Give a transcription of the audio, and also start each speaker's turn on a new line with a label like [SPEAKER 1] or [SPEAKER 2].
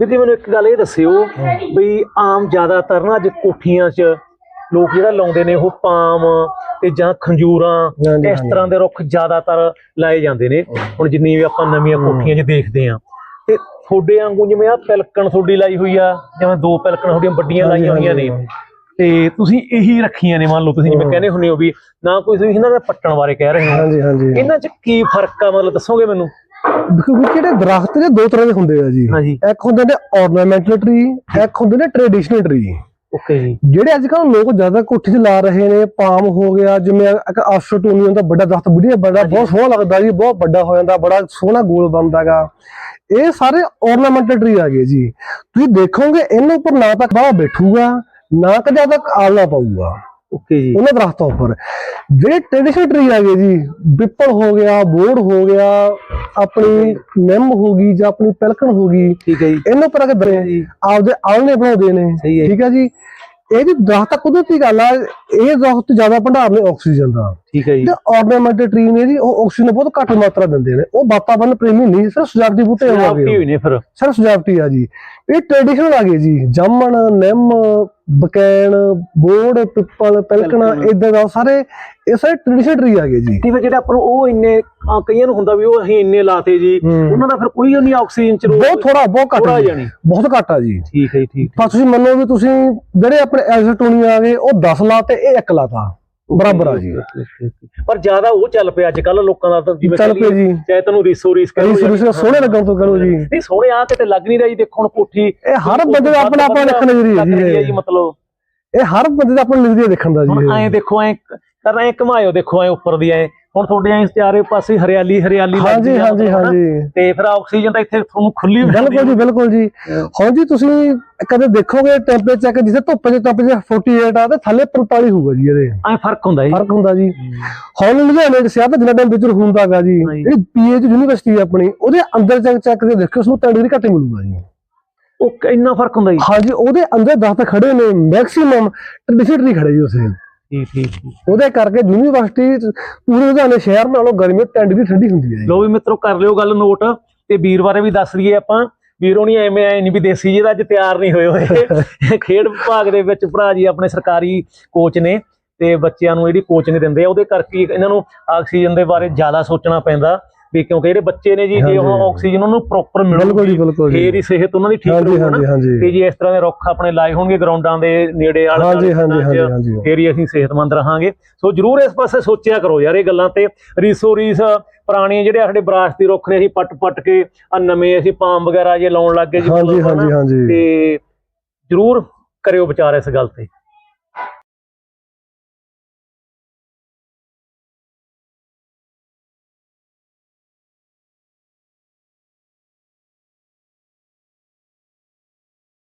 [SPEAKER 1] ਵੀਰ ਮੈਨੂੰ ਇੱਕ ਗੱਲ ਇਹ ਦੱਸਿਓ ਵੀ ਆਮ ਜ਼ਿਆਦਾਤਰ ਨਾ ਅੱਜ ਕੋਠੀਆਂ 'ਚ ਲੋਕ ਜਿਹੜਾ ਲਾਉਂਦੇ ਨੇ ਉਹ ਪਾਮ ਤੇ ਜਾਂ ਖੰਜੂਰਾਂ ਇਸ ਤਰ੍ਹਾਂ ਦੇ ਰੁੱਖ ਜ਼ਿਆਦਾਤਰ ਲਾਏ ਜਾਂਦੇ ਨੇ। ਹੁਣ ਜਿੰਨੀ ਵੀ ਆਪਾਂ ਨਵੀਆਂ ਕੋਠੀਆਂ 'ਚ ਦੇਖਦੇ ਆ ਤੇ ਤੁਹਾਡੇ ਵਾਂਗੂ ਜਿਵੇਂ ਆ ਪਿਲਕਣ ਤੁਹਾਡੀ ਲਾਈ ਹੋਈ ਆ ਜਿਵੇਂ ਦੋ ਪਿਲਕਣ ਤੁਹਾਡੀਆਂ ਵੱਡੀਆਂ ਲਾਈਆਂ ਹੋਈਆਂ ਨੇ। ਤੇ ਤੁਸੀਂ ਇਹੀ ਰੱਖੀਆਂ ਨੇ ਮੰਨ ਲਓ ਤੁਸੀਂ ਜਿਵੇਂ ਕਹਿੰਦੇ ਹੁੰਦੇ ਹੋ ਵੀ ਨਾ ਕੋਈ ਤੁਸੀਂ ਇਹਨਾਂ ਦੇ ਪੱਟਣ ਬਾਰੇ ਕਹਿ ਰਹੇ ਹੋ।
[SPEAKER 2] ਹਾਂਜੀ ਹਾਂਜੀ।
[SPEAKER 1] ਇਹਨਾਂ 'ਚ ਕੀ ਫ਼ਰਕ ਆ ਮਤਲਬ ਦੱਸੋਗੇ ਮੈਨੂੰ?
[SPEAKER 2] ਵੀ ਜਿਹੜੇ ਦਰਖਤ ਨੇ ਦੋ ਤਰ੍ਹਾਂ ਦੇ ਹੁੰਦੇ ਆ ਜੀ।
[SPEAKER 1] ਹਾਂਜੀ।
[SPEAKER 2] ਇੱਕ ਹੁੰਦੇ ਨੇ ornamental ਟਰੀ ਇੱਕ ਹੁੰਦੇ ਨੇ ਟ੍ਰੈਡੀਸ਼ਨਲ ਟਰੀ
[SPEAKER 1] ਓਕੇ ਜੀ।
[SPEAKER 2] ਜਿਹੜੇ ਅੱਜ ਕੱਲ੍ਹ ਲੋਕ ਜ਼ਿਆਦਾ ਕੋਠੀ 'ਚ ਲਾ ਰਹੇ ਨੇ ਪਾਮ ਹੋ ਗਿਆ ਜਿਵੇਂ ਇੱਕ ਆਸਟਰਟੋਨੀ ਹੁੰਦਾ ਵੱਡਾ ਦਰਖਤ ਵਧੀਆ ਬੜਾ ਬਹੁਤ ਸੋਹਣਾ ਲੱਗਦਾ ਜੀ ਬਹੁਤ ਵੱਡਾ ਹੋ ਜਾਂਦਾ ਬੜਾ ਸੋਹਣਾ ਗੋਲ ਬਣਦਾਗਾ ਇਹ ਸਾਰੇ ornamental ਟਰੀ ਆ ਗਏ ਜੀ। ਤੁਸੀਂ ਦੇਖੋਗੇ ਇਹਨਾਂ ਉੱਪਰ ਨਾ ਤਾਂ ਬਾਹਰ ਬੈਠੂਗਾ ਨਾ ਕਦੇ ਤੱਕ ਆਲਣਾ ਪਾਊਗਾ।
[SPEAKER 1] ਓਕੇ ਜੀ।
[SPEAKER 2] ਉਹਨਾਂ ਦਰਖਤਾਂ ਉੱਪਰ। ਜਿਹੜੇ ਟ੍ਰੈਡੀਸ਼ਨਲ ਟਰੀ ਆ ਗਏ ਜੀ ਪਿੱਪਲ ਹੋ ਗਿਆ ਬੋੜ ਹੋ ਗਿਆ ਆਪਣੀ ਨਿੰਮ ਹੋ ਗਈ ਜਾਂ ਆਪਣੀ ਪਿਲਕਣ ਹੋ ਗਈ
[SPEAKER 1] ਠੀਕ ਹੈ ਜੀ।
[SPEAKER 2] ਇਹਨਾਂ ਆ ਕੇ ਦਰੇ
[SPEAKER 1] ਜੀ।
[SPEAKER 2] ਆਪਦੇ ਆਲਣੇ ਬਣਾਉਂਦੇ ਨੇ। ਠੀਕ ਹੈ ਜੀ। ਇਹ ਜੀ ਦਰਖਤ ਕੁਦਰਤੀ ਗੱਲ ਆ ਇਹ ਦਰਖਤ ਜ਼ਿਆਦਾ ਭੰਡਾਰ ਨੇ ਆਕਸੀਜਨ ਦਾ।
[SPEAKER 1] ਠੀਕ ਹੈ ਜੀ।
[SPEAKER 2] ਤੇ ਆਰਨਾਮੈਂਟਲ ਟਰੀ ਨੇ ਜੀ ਉਹ ਆਕਸੀਜਨ ਬਹੁਤ ਘੱਟ ਮਾਤਰਾ ਦਿੰਦੇ ਨੇ। ਉਹ ਵਾਤਾਵਰਨ ਪ੍ਰੇਮੀ ਨਹੀਂ ਸਿਰਫ ਸਜਾਵਟੀ ਬੂਟੇ ਹੋ
[SPEAKER 1] ਸਜਾਵਟੀ
[SPEAKER 2] ਗਏ
[SPEAKER 1] ਹੋਈ ਨੇ ਫਿਰ।
[SPEAKER 2] ਸਿਰਫ ਸਜਾਵਟੀ ਆ ਜੀ। ਇਹ ਟ੍ਰੈਡੀਸ਼ਨਲ ਆ ਗਏ ਜੀ। ਜਾਮਣ ਨਿੰਮ ਬਕੈਣ ਬੋੜ ਪਿੱਪਲ ਪਿਲਕਣਾ। ਇਦਾਂ ਦਾ ਸਾਰੇ ਇਹ ਸਾਰੇ ਟ੍ਰੈਡੀਸ਼ਨਲ ਟਰੀ ਆ ਗਏ ਜੀ।
[SPEAKER 1] ਹੈ ਜਿਹੜੇ ਆਪਾਂ ਨੂੰ ਉਹ ਇੰਨੇ ਆ, ਕਈਆਂ ਨੂੰ ਹੁੰਦਾ ਵੀ ਉਹ ਅਸੀਂ ਇੰਨੇ ਲਾਤੇ ਜੀ। ਉਹਨਾਂ ਦਾ ਫਿਰ ਕੋਈ ਨਹੀਂ ਆਕਸੀਜਨ ਚ
[SPEAKER 2] ਬਹੁਤ ਥੋੜਾ ਬਹੁਤ ਘੱਟ ਜੀ।
[SPEAKER 1] ਜਾਣੀ।
[SPEAKER 2] ਬਹੁਤ ਘੱਟ ਆ ਜੀ।
[SPEAKER 1] ਠੀਕ ਹੈ ਜੀ, ਠੀਕ
[SPEAKER 2] ਪਰ ਤੁਸੀਂ ਮੰਨੋ ਵੀ ਤੁਸੀਂ ਜਿਹੜੇ ਆਪਣੇ ਐਜ਼ੋਟੋਨੀ ਆ ਗਏ ਉਹ 10 ਲਾਤੇ ਇਹ 1 ਲਾਤਾ ਬਰਾਬਰ ਆ ਜੀ।
[SPEAKER 1] ਪਰ ਜ਼ਿਆਦਾ ਉਹ ਚੱਲ ਪਿਆ ਅੱਜ ਕੱਲ ਲੋਕਾਂ ਦਾ ਤਾਂ ਜਿਵੇਂ
[SPEAKER 2] ਚੱਲ ਪਿਆ ਜੀ।
[SPEAKER 1] ਚਾਹੇ ਤੈਨੂੰ ਰੀਸੋ ਰੀਸ ਕਰੋ
[SPEAKER 2] ਰੀਸ ਰੀਸ ਸੋਹਣੇ ਲੱਗਣ ਤੋਂ ਕਰੋ ਜੀ।
[SPEAKER 1] ਨਹੀਂ ਸੋਹਣੇ ਆ ਕਿਤੇ ਲੱਗ ਨਹੀਂ ਰਹੀ ਦੇਖੋ ਹੁਣ ਕੋਠੀ।
[SPEAKER 2] ਇਹ ਹਰ ਬੰਦੇ ਦਾ ਆਪਣਾ ਆਪਣਾ ਦੇਖਣ
[SPEAKER 1] ਰਹੀ ਹੈ
[SPEAKER 2] ਜੀ
[SPEAKER 1] ਮਤਲਬ।
[SPEAKER 2] ਇਹ ਹਰ ਬੰਦੇ ਦਾ ਆਪਣਾ ਨਜ਼ਰੀਆ ਦੇਖਣ ਦਾ
[SPEAKER 1] ਹੁਣ
[SPEAKER 2] ਜੀ
[SPEAKER 1] ਐਂ ਦੇਖੋ ਐਂ ਕਰਨਾ ਐਂ ਘਮਾਇਓ ਦੇਖੋ ਐਂ ਉੱਪਰ ਦੀ ਐਂ। ਹੁਣ ਤੁਹਾਡੇ ਐਂ ਚਾਰੇ ਪਾਸੇ ਹਰਿਆਲੀ ਹਰਿਆਲੀ ਲੱਗਦੀ
[SPEAKER 2] ਹਾਂਜੀ ਹਾਂਜੀ। ਹਾਂਜੀ।
[SPEAKER 1] ਤੇ ਫਿਰ ਆਕਸੀਜਨ ਤਾਂ ਇੱਥੇ ਤੁਹਾਨੂੰ ਖੁੱਲੀ ਹੋ
[SPEAKER 2] ਬਿਲਕੁਲ ਜੀ ਬਿਲਕੁਲ ਜੀ। ਹੁਣ ਜੀ ਤੁਸੀਂ ਕਦੇ ਦੇਖੋਗੇ ਟੈਂਪਰੇਚਰ ਕਿ ਜਿਸੇ ਧੁੱਪ ਦੇ ਟੈਂਪਰੇਚਰ 48 ਆ ਤੇ ਥੱਲੇ 45 ਹੋਊਗਾ ਜੀ ਇਹਦੇ।
[SPEAKER 1] ਐਂ ਫ਼ਰਕ ਹੁੰਦਾ ਜੀ।
[SPEAKER 2] ਫ਼ਰਕ ਹੁੰਦਾ ਜੀ। ਹੁਣ ਲੁਧਿਆਣੇ ਦੇ ਸਿਆਹ ਜਿੰਨਾ ਟੈਂਪਰੇਚਰ ਹੁੰਦਾਗਾ ਜੀ। ਜਿਹੜੀ ਪੀਏਚ ਯੂਨੀਵਰਸਿਟੀ ਆਪਣੀ ਉਹਦੇ ਅੰਦਰ ਚੱਕ ਚੱਕ ਕੇ ਦੇਖਿਓ ਉਸ ਨੂੰ 3 ਡਿਗਰੀ ਘੱਟ ਮਿਲੂਗਾ ਜੀ।
[SPEAKER 1] ਉਹ ਇੰਨਾ ਫ਼ਰਕ ਹੁੰਦਾ ਜੀ।
[SPEAKER 2] ਹਾਂਜੀ ਉਹਦੇ ਅੰਦਰ ਦਸ ਖੜੇ ਨੇ ਮੈਕਸਿਮਮ ਟ੍ਰੈਡੀਸ਼ਨਲ ਖੜੇ ਜੀ ਉਸੇ
[SPEAKER 1] ਠੀਕ
[SPEAKER 2] ਉਹਦੇ ਕਰਕੇ ਯੂਨੀਵਰਸਿਟੀ ਪੂਰੇ ਲੁਧਿਆਣੇ ਸ਼ਹਿਰ ਨਾਲੋਂ ਗਰਮੀ 3 ਡਿਗਰੀ ਠੰਡੀ ਹੁੰਦੀ ਹੈ
[SPEAKER 1] ਲੋ ਵੀ ਮਿੱਤਰੋ ਕਰ ਲਿਓ ਗੱਲ ਨੋਟ ਤੇ ਵੀਰ ਬਾਰੇ ਵੀ ਦੱਸ ਦਈਏ ਆਪਾਂ। ਵੀਰੋ ਨਹੀਂ ਐਵੇਂ ਐ ਨਹੀਂ ਵੀ ਦੇਸੀ ਜੀ ਦਾ ਅੱਜ ਤਿਆਰ ਨਹੀਂ ਹੋਏ ਹੋਏ। ਖੇਡ ਵਿਭਾਗ ਦੇ ਵਿੱਚ ਭਰਾ ਜੀ ਆਪਣੇ ਸਰਕਾਰੀ ਕੋਚ ਨੇ ਤੇ ਬੱਚਿਆਂ ਨੂੰ ਜਿਹੜੀ ਕੋਚਿੰਗ ਦਿੰਦੇ ਆ ਉਹਦੇ ਕਰਕੇ ਇਹਨਾਂ ਨੂੰ ਆਕਸੀਜਨ ਦੇ ਬਾਰੇ ਜ਼ਿਆਦਾ ਸੋਚਣਾ ਪੈਂਦਾ। ਵੀ ਕਿਉਂਕਿ ਜਿਹੜੇ ਬੱਚੇ ਨੇ ਜੀ ਜੇ ਉਹ। ਆਕਸੀਜਨ ਉਹਨੂੰ ਪ੍ਰੋਪਰ
[SPEAKER 2] ਬਿਲਕੁਲ ਜੀ
[SPEAKER 1] ਮਿਲੂਗੀ ਫੇਰ ਹੀ ਸਿਹਤ ਉਹਨਾਂ ਦੀ ਠੀਕ ਰਹੂਗੀ ਨਾ ਤੇ ਜੀ ਇਸ ਤਰ੍ਹਾਂ ਦੇ ਰੁੱਖ ਆਪਣੇ ਲਾਏ ਹੋਣਗੇ ਗਰਾਊਂਡਾਂ ਦੇ ਨੇੜੇ ਆਲੇ
[SPEAKER 2] ਹਾਂਜੀ ਹਾਂਜੀ ਹਾਂਜੀ
[SPEAKER 1] ਫੇਰ ਹੀ ਅਸੀਂ ਸਿਹਤਮੰਦ ਰਹਾਂਗੇ। ਸੋ ਜਰੂਰ ਇਸ ਪਾਸੇ ਸੋਚਿਆ ਕਰੋ ਯਾਰ ਇਹ ਗੱਲਾਂ ਤੇ। ਰੀਸੋ ਰੀਸ ਪੁਰਾਣੀਆਂ ਜਿਹੜੇ ਸਾਡੇ ਵਿਰਾਸਤੀ ਰੁੱਖ ਨੇ ਅਸੀਂ ਪੱਟ ਪੱਟ ਕੇ ਆ ਨਵੇਂ ਅਸੀਂ ਪਾਮ ਵਗੈਰਾ ਜੇ ਲਾਉਣ ਲੱਗ ਗਏ ਜੀ
[SPEAKER 2] ਹਾਂਜੀ ਹਾਂਜੀ ਹਾਂਜੀ।
[SPEAKER 1] ਤੇ ਜਰੂਰ ਕਰਿਓ ਵਿਚਾਰ ਇਸ ਗੱਲ ਤੇ।